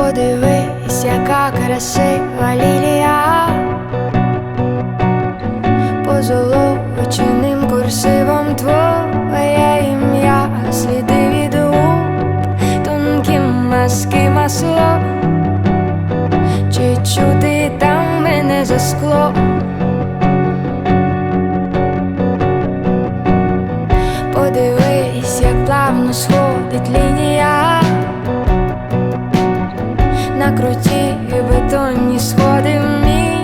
Подивись, яка красива лілія, позолоченим курсивом твоє ім'я, сліди від губ, тонкі маски масло, чи чути там мене за скло? Круті бетонні сходи мільярди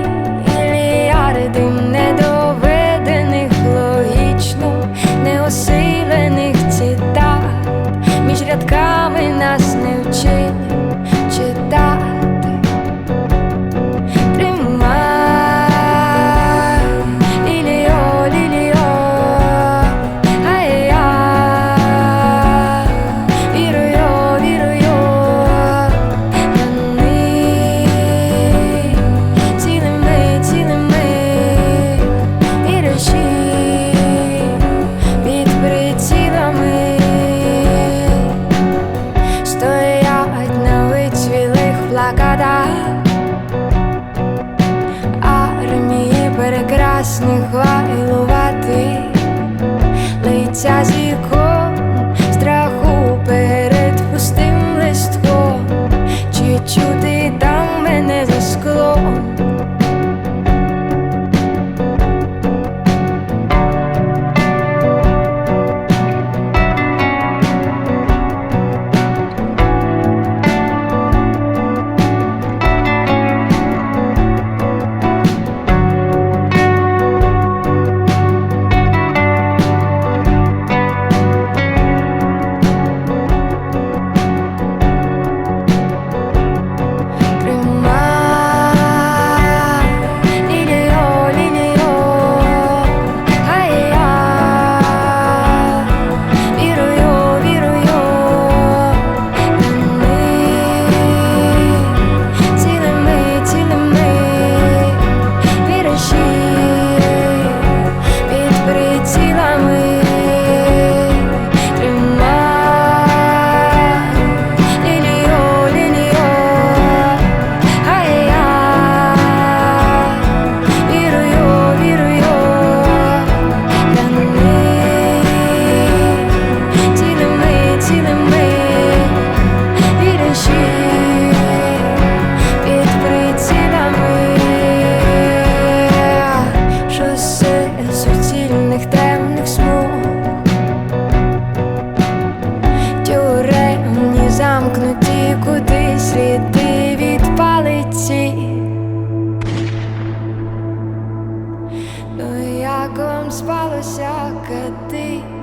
вам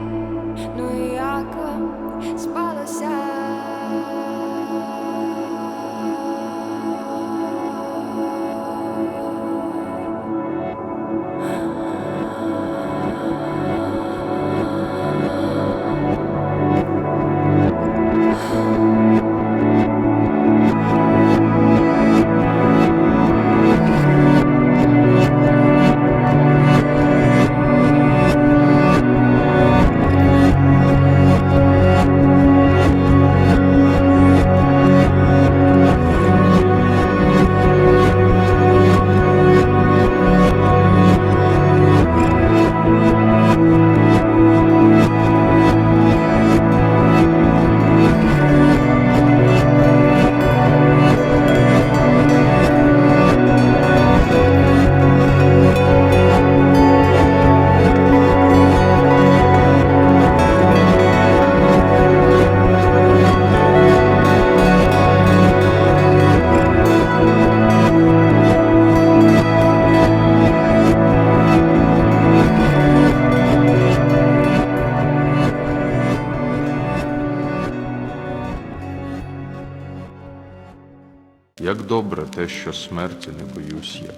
Як добре те, що смерті не боюсь я,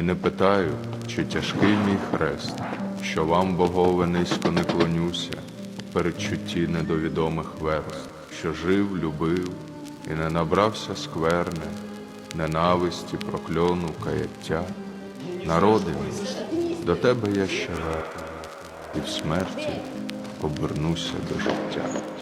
і не питаю, чи тяжкий мій хрест, що вам, богове, низько не клонюся, передчутті недовідомих верст, що жив, любив і не набрався скверне, ненависті, прокльону, каяття. Народи мій, до тебе я ще верну, і в смерті обернуся до життя.